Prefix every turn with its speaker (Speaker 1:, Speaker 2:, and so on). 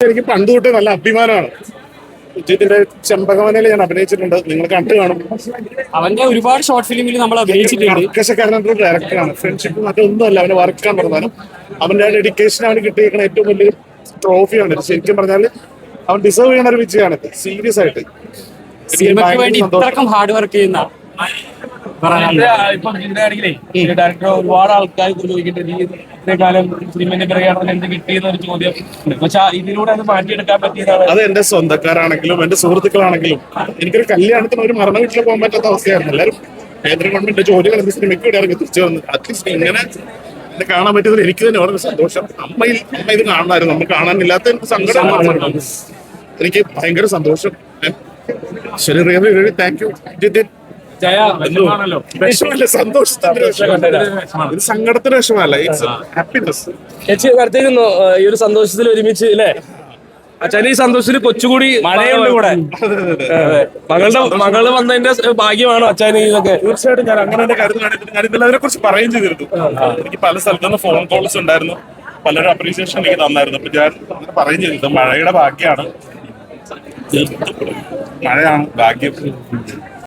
Speaker 1: എനിക്ക് പണ്ട് തൊട്ട് നല്ല അഭിമാനമാണ്. ഉജിത്തിന്റെ ചെമ്പകവനയിൽ ഞാൻ അഭിനയിച്ചിട്ടുണ്ട്. നിങ്ങൾ കണ്ടു കാണും.
Speaker 2: അവന്റെ ഒരുപാട് ഷോർട്ട് ഫിലിമിൽ നമ്മൾ അഭിനയിച്ചിട്ടുണ്ട്.
Speaker 1: കർക്കശക്കാരനായിട്ടുള്ള ഡയറക്ടറാണ് ഫ്രണ്ട്ഷിപ്പ് മറ്റൊന്നുമല്ല അവന് വർക്കാൻ പറഞ്ഞാലും. അവന്റെ ആ ഡെഡിക്കേഷൻ അവന് കിട്ടിയിരിക്കുന്ന ഏറ്റവും വലിയ ട്രോഫിയാണ് ശരിക്കും പറഞ്ഞാൽ അവൻ ഡിസേർവ് ചെയ്യുന്ന ഒരു വിജയമാണ്. സീരിയസ് ആയിട്ട്.
Speaker 2: സിനിമയ്ക്ക് വേണ്ടി. ഇത്രക്കും ഹാർഡ് വർക്ക് ചെയ്യുന്ന.
Speaker 3: ഇപ്പൊ ഇതിന്റെ ആണെങ്കിലേ ഡയറക്ടർ ഒരുപാട് ആൾക്കാർ ചോദിക്കേണ്ടത് ഈ ഇത്രയും കാലം സിനിമന്റെ പിറകെയാണോ എന്ത് കിട്ടിയെന്ന് ഒരു ചോദ്യം ഉണ്ട്. പക്ഷെ ഇതിലൂടെ അത് മാറ്റിയെടുക്കാൻ പറ്റിയതാണ്.
Speaker 1: അത് എന്റെ സ്വന്തക്കാരാണെങ്കിലും എന്റെ സുഹൃത്തുക്കളാണെങ്കിലും എനിക്കൊരു കല്യാണത്തിന് ഒരു മരണ വീട്ടിൽ പോകാൻ പറ്റാത്ത അവസ്ഥയായിരുന്നു. എല്ലാവരും കേന്ദ്ര ഗവൺമെന്റ് ജോലികൾ എന്ത് സിനിമയ്ക്ക് വേണ്ടി ഇറങ്ങി തിരിച്ചു വന്നു. അറ്റ്ലീസ്റ്റ് ഇങ്ങനെ ഇത് കാണാൻ പറ്റിയതിൽ എനിക്ക് തന്നെ വളരെ സന്തോഷം. അമ്മയിൽ അമ്മ ഇത് കാണണമായിരുന്നു. നമ്മൾ കാണാനില്ലാത്ത എനിക്ക് സങ്കടം എനിക്ക് ഭയങ്കര സന്തോഷം. ശരി really really thank you
Speaker 3: Jaya. വിഷമാണല്ലോ.
Speaker 1: വിഷമല്ല സന്തോഷത്തിന്റെ വിഷമല്ല ഇത് സങ്കടത്തിന്റെ വിഷമല്ല ഇറ്റ്സ് ഹാപ്പിനെസ്
Speaker 4: ചേച്ചി ഈ ഒരു സന്തോഷത്തിൽ ഒരുമിച്ച് അല്ലേ അച്ഛൻ ഈ സന്തോഷത്തിൽ കൊച്ചുകൂടി
Speaker 3: മഴയുണ്ട് കൂടെ.
Speaker 4: മകളുടെ മകൾ വന്നതിന്റെ ഭാഗ്യമാണോ അച്ഛൻ ഇതൊക്കെ?
Speaker 1: തീർച്ചയായിട്ടും ഞാൻ അങ്ങനെ തന്നെ കരുതുകയാണെങ്കിൽ ഞാൻ ഇന്നലെ അതിനെ കുറിച്ച് പറയുകയും ചെയ്തിരുന്നു. എനിക്ക് പല സ്ഥലത്തുനിന്ന് ഫോൺ കോൾസ് ഉണ്ടായിരുന്നു. പലരും അപ്രീസിയേഷൻ എനിക്ക് തന്നായിരുന്നു. അപ്പൊ ഞാൻ അങ്ങനെ പറയുകയും ചെയ്തിരുന്നു മഴയുടെ ഭാഗ്യമാണ്. മഴയാണ് ഭാഗ്യം.